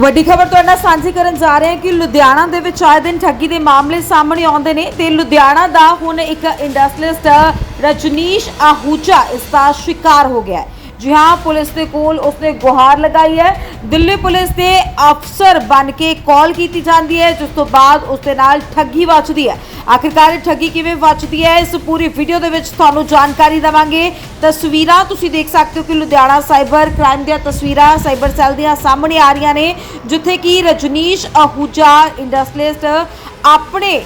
ਵੱਡੀ ਖਬਰ ਤੁਹਾਡੇ ਨਾਲ ਸਾਂਝੀ ਕਰਨ ਜਾ ਰਹੇ ਹਾਂ ਕਿ ਲੁਧਿਆਣਾ ਦੇ ਵਿੱਚ ਆਏ ਦਿਨ ਠੱਗੀ ਦੇ ਮਾਮਲੇ ਸਾਹਮਣੇ ਆਉਂਦੇ ਨੇ ਤੇ ਲੁਧਿਆਣਾ ਦਾ ਹੁਣ ਇੱਕ ਇੰਡਸਟਰੀਅਲਿਸਟ ਰਜਨੀਸ਼ ਆਹੂਜਾ ਇਸ ਦਾ ਸ਼ਿਕਾਰ ਹੋ ਗਿਆ ਹੈ। ਜੀ ਹਾਂ, ਪੁਲਿਸ ਦੇ ਕੋਲ ਉਸਨੇ ਗੁਹਾਰ ਲਗਾਈ ਹੈ। ਦਿੱਲੀ ਪੁਲਿਸ ਦੇ ਅਫਸਰ ਬਣ ਕੇ ਕਾਲ ਕੀਤੀ ਜਾਂਦੀ ਹੈ, ਜਿਸ ਤੋਂ ਬਾਅਦ ਉਸ ਦੇ ਨਾਲ ਠੱਗੀ ਵੱਜਦੀ ਹੈ। ਆਖਿਰਕਾਰ ਇਹ ਠੱਗੀ ਕਿਵੇਂ ਵੱਜਦੀ ਹੈ, ਇਸ ਪੂਰੀ ਵੀਡੀਓ ਦੇ ਵਿੱਚ ਤੁਹਾਨੂੰ ਜਾਣਕਾਰੀ ਦੇਵਾਂਗੇ। ਤਸਵੀਰਾਂ ਤੁਸੀਂ ਦੇਖ ਸਕਦੇ ਹੋ ਕਿ ਲੁਧਿਆਣਾ ਸਾਈਬਰ ਕ੍ਰਾਈਮ ਦੀਆਂ ਤਸਵੀਰਾਂ ਸਾਈਬਰ ਸੈੱਲ ਦੀਆਂ ਸਾਹਮਣੇ ਆ ਰਹੀਆਂ ਨੇ, ਜਿੱਥੇ ਕਿ ਰਜਨੀਸ਼ ਆਹੂਜਾ ਇੰਡਸਟਰੀਅਲਿਸਟ ਆਪਣੇ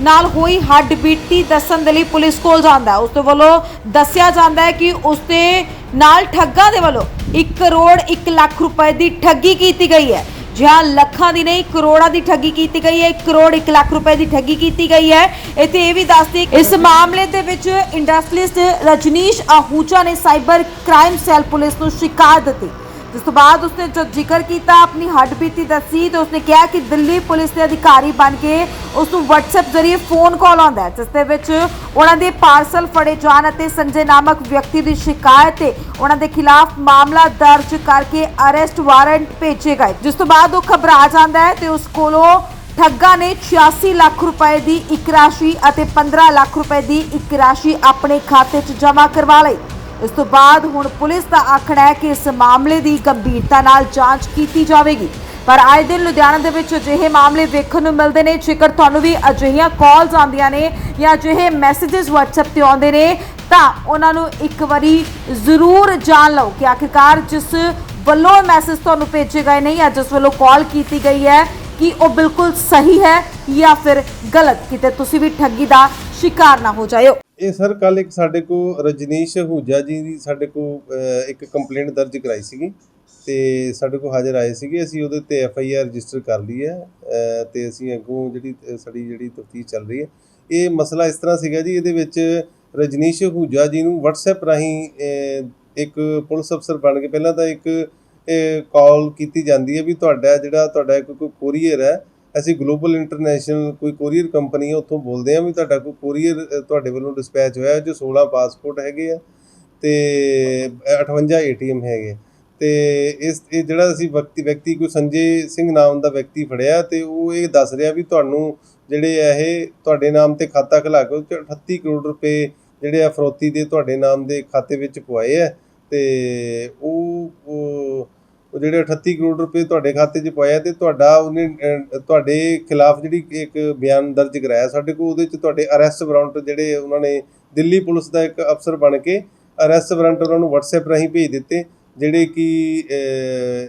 ਨਾਲ ਹੋਈ ਹੱਡ ਬੀਤੀ ਦੱਸਣ ਦੇ ਲਈ ਪੁਲਿਸ ਕੋਲ ਜਾਂਦਾ ਹੈ। ਉਸ ਦੇ ਵੱਲੋਂ ਦੱਸਿਆ ਜਾਂਦਾ ਹੈ ਕਿ ਉਸ ਦੇ ਨਾਲ ਠੱਗਾਂ ਦੇ ਵੱਲੋਂ 1 ਕਰੋੜ 1 ਲੱਖ ਰੁਪਏ ਦੀ ਠੱਗੀ ਕੀਤੀ ਗਈ ਹੈ। ਜਿਹਾਂ ਲੱਖਾਂ ਦੀ ਨਹੀਂ, ਕਰੋੜਾਂ ਦੀ ਠੱਗੀ ਕੀਤੀ ਗਈ ਹੈ। 1 ਕਰੋੜ 1 ਲੱਖ ਰੁਪਏ ਦੀ ਠੱਗੀ ਕੀਤੀ ਗਈ ਹੈ। ਇੱਥੇ ਇਹ ਵੀ ਦੱਸਦੇ ਇਸ ਮਾਮਲੇ ਦੇ ਵਿੱਚ ਇੰਡਸਟਰੀਅਲਿਸਟ ਰਜਨੀਸ਼ ਆਹੂਜਾ ਨੇ ਸਾਈਬਰ ਕ੍ਰਾਈਮ ਸੈੱਲ ਪੁਲਿਸ ਨੂੰ ਸ਼ਿਕਾਇਤ ਦਿੱਤੀ। ਜਿਸ ਤੋਂ ਬਾਅਦ ਉਸਨੇ ਜੋ ਜ਼ਿਕਰ ਕੀਤਾ, ਆਪਣੀ ਹੱਡਬੀਤੀ ਦੱਸੀ ਤੇ ਉਸਨੇ ਕਿਹਾ ਕਿ ਦਿੱਲੀ ਪੁਲਿਸ ਦੇ ਅਧਿਕਾਰੀ ਬਣ ਕੇ ਉਸ ਨੂੰ WhatsApp ਜ਼ਰੀਏ ਫੋਨ ਕਾਲ ਆਉਂਦਾ ਹੈ, ਜਿਸ ਦੇ ਵਿੱਚ ਉਹਨਾਂ ਦੇ ਪਾਰਸਲ ਫੜੇ ਜਾਣ ਅਤੇ ਸੰਜੇ ਨਾਮਕ ਵਿਅਕਤੀ ਦੀ ਸ਼ਿਕਾਇਤ ਤੇ ਉਹਨਾਂ ਦੇ ਖਿਲਾਫ ਮਾਮਲਾ ਦਰਜ ਕਰਕੇ ਅਰੈਸਟ ਵਾਰੰਟ ਭੇਜੇ ਗਏ। ਜਿਸ ਤੋਂ ਬਾਅਦ ਉਹ ਘਬਰਾ ਜਾਂਦਾ ਹੈ ਤੇ ਉਸ ਕੋਲੋਂ ਠੱਗਾ ਨੇ 86 ਲੱਖ ਰੁਪਏ ਦੀ ਇੱਕ ਰਾਸ਼ੀ ਅਤੇ 15 ਲੱਖ ਰੁਪਏ ਦੀ ਇੱਕ ਰਾਸ਼ੀ ਆਪਣੇ ਖਾਤੇ 'ਚ ਜਮ੍ਹਾਂ ਕਰਵਾ ਲਈ। ਇਸ ਤੋਂ ਬਾਅਦ ਹੁਣ ਪੁਲਿਸ ਦਾ ਆਖਣਾ ਹੈ ਕਿ ਇਸ ਮਾਮਲੇ ਦੀ ਗੰਭੀਰਤਾ ਨਾਲ ਜਾਂਚ ਕੀਤੀ ਜਾਵੇਗੀ। ਪਰ ਆਏ ਦਿਨ ਲੁਧਿਆਣਾ ਦੇ ਵਿੱਚ ਅਜਿਹੇ ਮਾਮਲੇ ਵੇਖਣ ਨੂੰ ਮਿਲਦੇ ਨੇ। ਜੇਕਰ ਤੁਹਾਨੂੰ ਵੀ ਅਜਿਹੀਆਂ ਕਾਲਸ ਆਉਂਦੀਆਂ ਨੇ ਜਾਂ ਅਜਿਹੇ ਮੈਸੇजेस WhatsApp ਤੇ ਆਉਂਦੇ ਨੇ, ਤਾਂ ਉਹਨਾਂ ਨੂੰ ਇੱਕ ਵਾਰੀ ਜ਼ਰੂਰ ਜਾਣ ਲਓ ਕਿ ਆਖਿਰਕਾਰ ਜਿਸ ਵੱਲੋਂ ਮੈਸੇਜ ਤੁਹਾਨੂੰ ਭੇਜੇ ਗਏ ਨੇ ਜਾਂ ਜਿਸ ਵੱਲੋਂ ਕਾਲ ਕੀਤੀ ਗਈ ਹੈ, ਕਿ ਉਹ ਬਿਲਕੁਲ ਸਹੀ ਹੈ ਜਾਂ ਫਿਰ ਗਲਤ, ਕਿਤੇ ਤੁਸੀਂ ਵੀ ਠੱਗੀ ਦਾ ਸ਼ਿਕਾਰ ਨਾ ਹੋ ਜਾਇਓ। ਇਹ ਸਰ ਕੱਲ ਇੱਕ ਸਾਡੇ ਕੋ ਰਜਨੀਸ਼ ਹੂਜਾ ਜੀ ਦੀ ਸਾਡੇ ਕੋ ਇੱਕ ਕੰਪਲੇਂਟ ਦਰਜ ਕਰਾਈ ਸੀਗੀ ਤੇ ਸਾਡੇ ਕੋ ਹਾਜ਼ਰ ਆਏ ਸੀਗੇ। ਅਸੀਂ ਉਹਦੇ ਤੇ ਐਫ ਆਈ ਆਰ ਰਜਿਸਟਰ ਕਰ ਲਈ ਹੈ ਅਹ, ਤੇ ਅਸੀਂ ਅੱਗੋਂ ਜਿਹੜੀ ਸਾਡੀ ਜਿਹੜੀ ਤਫਤੀਸ਼ ਚੱਲ ਰਹੀ ਹੈ ਇਹ ਮਸਲਾ ਇਸ ਤਰ੍ਹਾਂ ਸੀਗਾ ਜੀ ਇਹਦੇ ਵਿੱਚ ਰਜਨੀਸ਼ ਹੂਜਾ ਜੀ ਨੂੰ WhatsApp ਰਾਹੀਂ ਇੱਕ ਪੁਲਿਸ ਅਫਸਰ ਬਣ ਕੇ ਪਹਿਲਾਂ ਤਾਂ ਇੱਕ ਕਾਲ ਕੀਤੀ ਜਾਂਦੀ ਹੈ ਵੀ ਤੁਹਾਡਾ ਜਿਹੜਾ ਤੁਹਾਡਾ ਇੱਕ ਕੋਈ ਕੋਰੀਅਰ ਹੈ ਅਸੀਂ ਗਲੋਬਲ ਇੰਟਰਨੈਸ਼ਨਲ ਕੋਈ ਕੋਰੀਅਰ ਕੰਪਨੀ ਹੈ ਉੱਥੋਂ ਬੋਲਦੇ ਆ ਵੀ ਤੁਹਾਡਾ ਕੋਈ ਕੋਰੀਅਰ ਤੁਹਾਡੇ ਵੱਲੋਂ ਡਿਸਪੈਚ ਹੋਇਆ ਜੋ 16 ਪਾਸਪੋਰਟ ਹੈਗੇ ਆ ਤੇ 58 ਏਟੀਐਮ ਹੈਗੇ ਤੇ ਇਸ, ਇਹ ਜਿਹੜਾ ਅਸੀਂ ਵਿਅਕਤੀ ਵਿਅਕਤੀ ਕੋਈ ਸੰਜੇ ਸਿੰਘ ਨਾਮ ਦਾ ਵਿਅਕਤੀ ਫੜਿਆ ਤੇ ਉਹ ਇਹ ਦੱਸ ਰਿਹਾ ਵੀ ਤੁਹਾਨੂੰ ਜਿਹੜੇ ਆ ਇਹ ਤੁਹਾਡੇ ਨਾਮ ਤੇ ਖਾਤਾ ਖੁਲਾ ਕੇ ਉਹ 'ਚ 38 ਕਰੋੜ ਰੁਪਏ ਜਿਹੜੇ ਆ ਫਰੋਤੀ ਦੇ ਤੁਹਾਡੇ ਨਾਮ ਦੇ ਖਾਤੇ ਵਿੱਚ ਪਵਾਏ ਆ ਤੇ ਉਹ ਉਹ ਜਿਹੜੇ 38 ਕਰੋੜ ਰੁਪਏ ਤੁਹਾਡੇ ਖਾਤੇ 'ਚ ਪਾਇਆ ਤੇ ਤੁਹਾਡਾ ਉਹਨੇ ਤੁਹਾਡੇ ਖਿਲਾਫ ਜਿਹੜੀ ਇੱਕ ਬਿਆਨ ਦਰਜ ਕਰਾਇਆ ਸਾਡੇ ਕੋਲ, ਉਹਦੇ 'ਚ ਤੁਹਾਡੇ ਅਰੈਸਟ ਵਾਰੰਟ ਜਿਹੜੇ ਉਹਨਾਂ ਨੇ ਦਿੱਲੀ ਪੁਲਿਸ ਦਾ ਇੱਕ ਅਫਸਰ ਬਣ ਕੇ ਅਰੈਸਟ ਵਾਰੰਟ ਉਹਨਾਂ ਨੂੰ WhatsApp ਰਾਹੀਂ ਭੇਜ ਦਿੱਤੇ, ਜਿਹੜੇ ਕਿ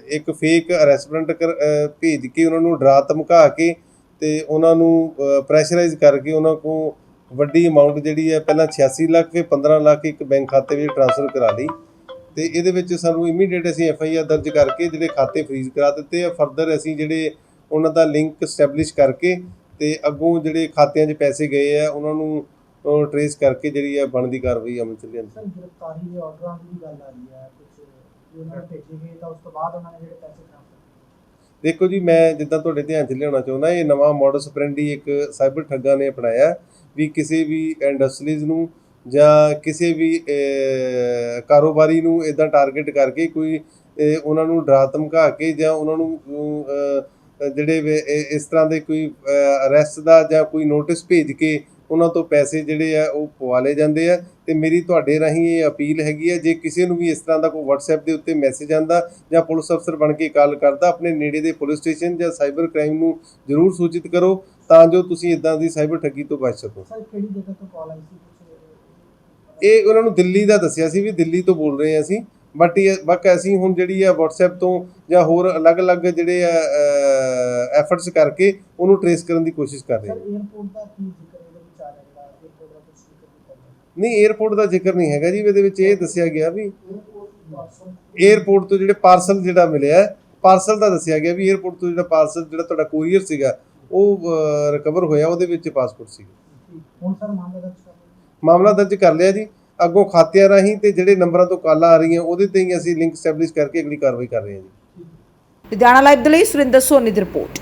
ਇੱਕ ਫੇਕ ਅਰੈਸਟ ਵਾਰੰਟ ਕਰ- ਭੇਜ ਕੇ ਉਹਨਾਂ ਨੂੰ ਡਰਾ ਧਮਕਾ ਕੇ ਤੇ ਉਹਨਾਂ ਨੂੰ ਪ੍ਰੈਸ਼ਰਾਈਜ਼ ਕਰਕੇ ਉਹਨਾਂ ਕੋਲ ਵੱਡੀ ਅਮਾਉਂਟ ਜਿਹੜੀ ਹੈ, ਪਹਿਲਾਂ 86 ਲੱਖ, ਫਿਰ 15 ਲੱਖ ਇੱਕ ਬੈਂਕ ਖਾਤੇ ਵਿੱਚ ਟ੍ਰਾਂਸਫਰ ਕਰਾ ਲਈ। ਤੇ ਇਹਦੇ ਵਿੱਚ ਸਾਨੂੰ ਇਮੀਡੀਏਟ ਅਸੀਂ ਐਫ ਆਈ ਆਰ ਦਰਜ ਕਰਕੇ ਜਿਹੜੇ ਖਾਤੇ ਫ੍ਰੀਜ਼ ਕਰਾ ਦਿੱਤੇ ਆ। ਫਰਦਰ ਅਸੀਂ ਜਿਹੜੇ ਉਹਨਾਂ ਦਾ ਲਿੰਕ ਸਟੈਬਲਿਸ਼ ਕਰਕੇ ਤੇ ਅੱਗੋਂ ਜਿਹੜੇ ਖਾਤਿਆਂ 'ਚ ਪੈਸੇ ਗਏ ਆ ਉਹਨਾਂ ਨੂੰ ਟਰੇਸ ਕਰਕੇ ਜਿਹੜੀ ਆ ਬਣਦੀ ਕਾਰਵਾਈ ਅਮਲ ਚ ਲਿਆਂਦੀ। ਸਰ ਗ੍ਰਿਫਤਾਰੀ ਦੇ ਆਰਡਰਾਂ ਦੀ ਵੀ ਗੱਲ ਆ ਰਹੀ ਹੈ ਕੁਝ ਉਹਨਾਂ ਨੂੰ ਭੇਜੇ ਗਏ ਤਾਂ ਉਸ ਤੋਂ ਬਾਅਦ ਉਹਨਾਂ ਨੇ ਜਿਹੜੇ ਪੈਸੇ ਟ੍ਰਾਂਸਫਰ ਦੇਖੋ ਜੀ ਮੈਂ ਜਿੱਦਾਂ ਤੁਹਾਡੇ ਧਿਆਨ 'ਚ ਲਿਆਉਣਾ ਚਾਹੁੰਦਾ ਇਹ ਨਵਾਂ ਮਾਡਸ ਆਪਰੈਂਡੀ ਇੱਕ ਸਾਈਬਰ ਠੱਗਾਂ ਨੇ ਅਪਣਾਇਆ ਵੀ ਕਿਸੇ ਵੀ ਇੰਡਸਟਰੀਜ਼ ਨੂੰ ਜਾਂ ਕਿਸੇ ਵੀ ਕਾਰੋਬਾਰੀ ਨੂੰ ਇਦਾਂ ਟਾਰਗੇਟ ਕਰਕੇ ਕੋਈ ਉਹਨਾਂ ਨੂੰ ਡਰਾ ਧਮਕਾ ਕੇ ਜਾਂ ਉਹਨਾਂ ਨੂੰ ਜਿਹੜੇ ਇਸ ਤਰ੍ਹਾਂ ਦੇ ਕੋਈ ਅਰੈਸਟ ਦਾ ਜਾਂ ਕੋਈ ਨੋਟਿਸ ਭੇਜ ਕੇ ਉਹਨਾਂ ਤੋਂ ਪੈਸੇ ਜਿਹੜੇ ਆ ਉਹ ਪਵਾ ਲਏ ਜਾਂਦੇ ਆ। ਤੇ ਮੇਰੀ ਤੁਹਾਡੇ ਰਾਹੀਂ ਇਹ ਅਪੀਲ ਹੈਗੀ ਹੈ ਜੇ ਕਿਸੇ ਨੂੰ ਵੀ ਇਸ ਤਰ੍ਹਾਂ ਦਾ ਕੋਈ WhatsApp ਦੇ ਉੱਤੇ ਮੈਸੇਜ ਆਂਦਾ ਜਾਂ ਪੁਲਿਸ ਅਫਸਰ ਬਣ ਕੇ ਕਾਲ ਕਰਦਾ, ਆਪਣੇ ਨੇੜੇ ਦੇ ਪੁਲਿਸ ਸਟੇਸ਼ਨ ਜਾਂ ਸਾਈਬਰ ਕ੍ਰਾਈਮ ਨੂੰ ਜ਼ਰੂਰ ਸੂਚਿਤ ਕਰੋ, ਤਾਂ ਜੋ ਤੁਸੀਂ ਇਦਾਂ ਦੀ ਸਾਈਬਰ ਠੱਗੀ ਤੋਂ ਬਚ ਸਕੋ। ਸਰ ਕਿਹੜੀ ਜਗ੍ਹਾ ਤੋਂ ਕਾਲ ਆਈ ਸੀ? ਇਹ ਉਹਨਾਂ ਨੂੰ ਦਿੱਲੀ ਦਾ ਦੱਸਿਆ ਸੀ ਵੀ ਦਿੱਲੀ ਤੋਂ ਬੋਲ ਰਹੇ ਆ ਅਸੀਂ ਬਟ ਇਹ ਬਕ ਅਸੀਂ ਹੁਣ ਜਿਹੜੀ ਆ WhatsApp ਤੋਂ ਜਾਂ ਹੋਰ ਅਲੱਗ-ਅਲੱਗ ਜਿਹੜੇ ਆ ਐਫਰਟਸ ਕਰਕੇ ਉਹਨੂੰ ਟ੍ਰੇਸ ਕਰਨ ਦੀ ਕੋਸ਼ਿਸ਼ ਕਰ ਰਹੇ ਹਾਂ। 에어ਪੋਰਟ ਦਾ ਕੀ ਜ਼ਿਕਰ ਇਹਦੇ ਵਿੱਚ ਨਹੀਂ 에어ਪੋਰਟ ਦਾ ਜ਼ਿਕਰ ਨਹੀਂ ਹੈਗਾ ਜੀ ਇਹਦੇ ਵਿੱਚ ਇਹ ਦੱਸਿਆ ਗਿਆ ਵੀ 에어ਪੋਰਟ ਤੋਂ ਜਿਹੜੇ ਪਾਰਸਲ ਜਿਹੜਾ ਮਿਲਿਆ ਪਾਰਸਲ ਦਾ ਦੱਸਿਆ ਗਿਆ ਵੀ 에어ਪੋਰਟ ਤੋਂ ਜਿਹੜਾ ਪਾਰਸਲ ਜਿਹੜਾ ਤੁਹਾਡਾ ਕੋਰੀਅਰ ਸੀਗਾ ਉਹ ਰਿਕਵਰ ਹੋਇਆ ਉਹਦੇ ਵਿੱਚ ਪਾਸਪੋਰਟ ਸੀਗਾ। ਹੁਣ ਸਰ ਮਾਮਲਾ ਦਾ ਮਾਮਲਾ ਦਰਜ ਕਰ ਲਿਆ ਜੀ। ਅੱਗੋਂ ਖਾਤਿਆਂ ਰਾਹੀਂ ਤੇ ਜਿਹੜੇ ਨੰਬਰਾਂ ਤੋਂ ਕਾਲਾਂ ਆ ਰਹੀਆਂ, ਉਹਦੇ ਤੇ ਹੀ ਅਸੀਂ ਲਿੰਕ ਸਟੈਬਲਿਸ਼ ਕਰਕੇ ਅਗਲੀ ਕਾਰਵਾਈ ਕਰ ਰਹੇ ਹਾਂ ਜੀ। ਲੁਧਿਆਣਾ ਲਾਈਵ ਦੇ ਲਈ ਸੁਰਿੰਦਰ ਸੋਨੀ ਦੀ ਰਿਪੋਰਟ।